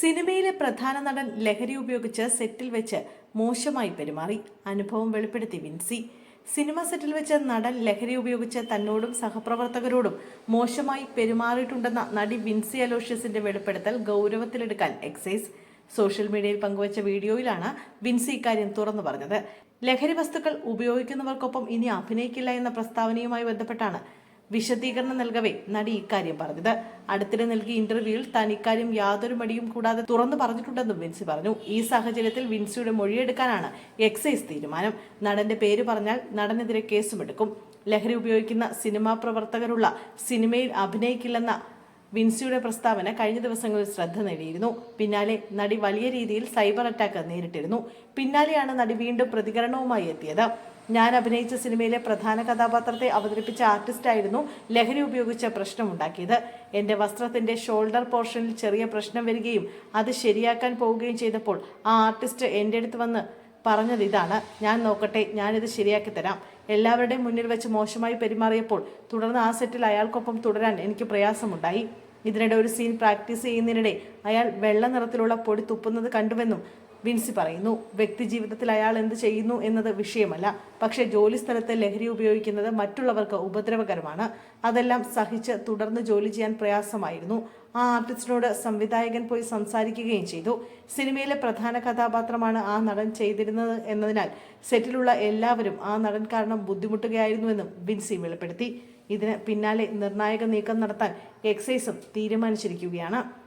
സിനിമയിലെ പ്രധാന നടൻ ലഹരി ഉപയോഗിച്ച് സെറ്റിൽ വെച്ച് മോശമായി പെരുമാറി. അനുഭവം വെളിപ്പെടുത്തി വിൻസി. സിനിമ സെറ്റിൽ വെച്ച് നടൻ ലഹരി ഉപയോഗിച്ച് തന്നോടും സഹപ്രവർത്തകരോടും മോശമായി പെരുമാറിയിട്ടുണ്ടെന്ന നടി വിൻസി അലോഷ്യസിന്റെ വെളിപ്പെടുത്തൽ ഗൗരവത്തിലെടുക്കാൻ എക്സൈസ്. സോഷ്യൽ മീഡിയയിൽ പങ്കുവച്ച വീഡിയോയിലാണ് വിൻസി ഇക്കാര്യം തുറന്നു പറഞ്ഞത്. ലഹരി വസ്തുക്കൾ ഉപയോഗിക്കുന്നവർക്കൊപ്പം ഇനി അഭിനയിക്കില്ല എന്ന പ്രസ്താവനയുമായി ബന്ധപ്പെട്ടാണ് വിശദീകരണം നൽകവേ നടി ഇക്കാര്യം പറഞ്ഞത്. അടുത്തിടെ നൽകിയ ഇന്റർവ്യൂവിൽ താൻ ഇക്കാര്യം യാതൊരു മടിയും കൂടാതെ തുറന്നു പറഞ്ഞിട്ടുണ്ടെന്നും വിൻസി പറഞ്ഞു. ഈ സാഹചര്യത്തിൽ വിൻസിയുടെ മൊഴിയെടുക്കാനാണ് എക്സൈസ് തീരുമാനം. നടന്റെ പേര് പറഞ്ഞാൽ നടനെതിരെ കേസുമെടുക്കും ലഹരി ഉപയോഗിക്കുന്ന സിനിമാ പ്രവർത്തകരുള്ള സിനിമയിൽ അഭിനയിക്കില്ലെന്ന വിൻസിയുടെ പ്രസ്താവന കഴിഞ്ഞ ദിവസങ്ങളിൽ ശ്രദ്ധ നേടിയിരുന്നു. പിന്നാലെ നടി വലിയ രീതിയിൽ സൈബർ അറ്റാക്ക് നേരിട്ടിരുന്നു. പിന്നാലെയാണ് നടി വീണ്ടും പ്രതികരണവുമായി എത്തിയത്. ഞാൻ അഭിനയിച്ച സിനിമയിലെ പ്രധാന കഥാപാത്രത്തെ അവതരിപ്പിച്ച ആർട്ടിസ്റ്റായിരുന്നു ലഹരി ഉപയോഗിച്ച പ്രശ്നമുണ്ടാക്കിയത്. എന്റെ വസ്ത്രത്തിന്റെ ഷോൾഡർ പോർഷനിൽ ചെറിയ പ്രശ്നം വരികയും അത് ശരിയാക്കാൻ പോവുകയും ചെയ്തപ്പോൾ ആ ആർട്ടിസ്റ്റ് എന്റെ അടുത്ത് വന്ന് പറഞ്ഞത് ഇതാണ്. ഞാൻ നോക്കട്ടെ ഞാനിത് ശരിയാക്കി തരാം. എല്ലാവരുടെയും മുന്നിൽ വെച്ച് മോശമായി പെരുമാറിയപ്പോൾ തുടർന്ന് ആ സെറ്റിൽ അയാൾക്കൊപ്പം തുടരാൻ എനിക്ക് പ്രയാസമുണ്ടായി. ഇതിനിടെ ഒരു സീൻ പ്രാക്ടീസ് ചെയ്യുന്നതിനിടെ അയാൾ വെള്ള നിറത്തിലുള്ള പൊടി തുപ്പുന്നത് കണ്ടുവെന്നും വിൻസി പറയുന്നു. വ്യക്തി ജീവിതത്തിൽ അയാൾ എന്ത് ചെയ്യുന്നു എന്നത് വിഷയമല്ല. പക്ഷേ ജോലി സ്ഥലത്ത് ലഹരി ഉപയോഗിക്കുന്നത് മറ്റുള്ളവർക്ക് ഉപദ്രവകരമാണ്. അതെല്ലാം സഹിച്ച് തുടർന്ന് ജോലി ചെയ്യാൻ പ്രയാസമായിരുന്നു. ആ ആർട്ടിസ്റ്റിനോട് സംവിധായകൻ പോയി സംസാരിക്കുകയും ചെയ്തു. സിനിമയിലെ പ്രധാന കഥാപാത്രമാണ് ആ നടൻ ചെയ്തിരുന്നത് എന്നതിനാൽ സെറ്റിലുള്ള എല്ലാവരും ആ നടൻ കാരണം ബുദ്ധിമുട്ടുകയായിരുന്നുവെന്നും വിൻസി വെളിപ്പെടുത്തി. ഇതിന് പിന്നാലെ നിർണായക നീക്കം നടത്താൻ എക്സൈസും തീരുമാനിച്ചിരിക്കുകയാണ്.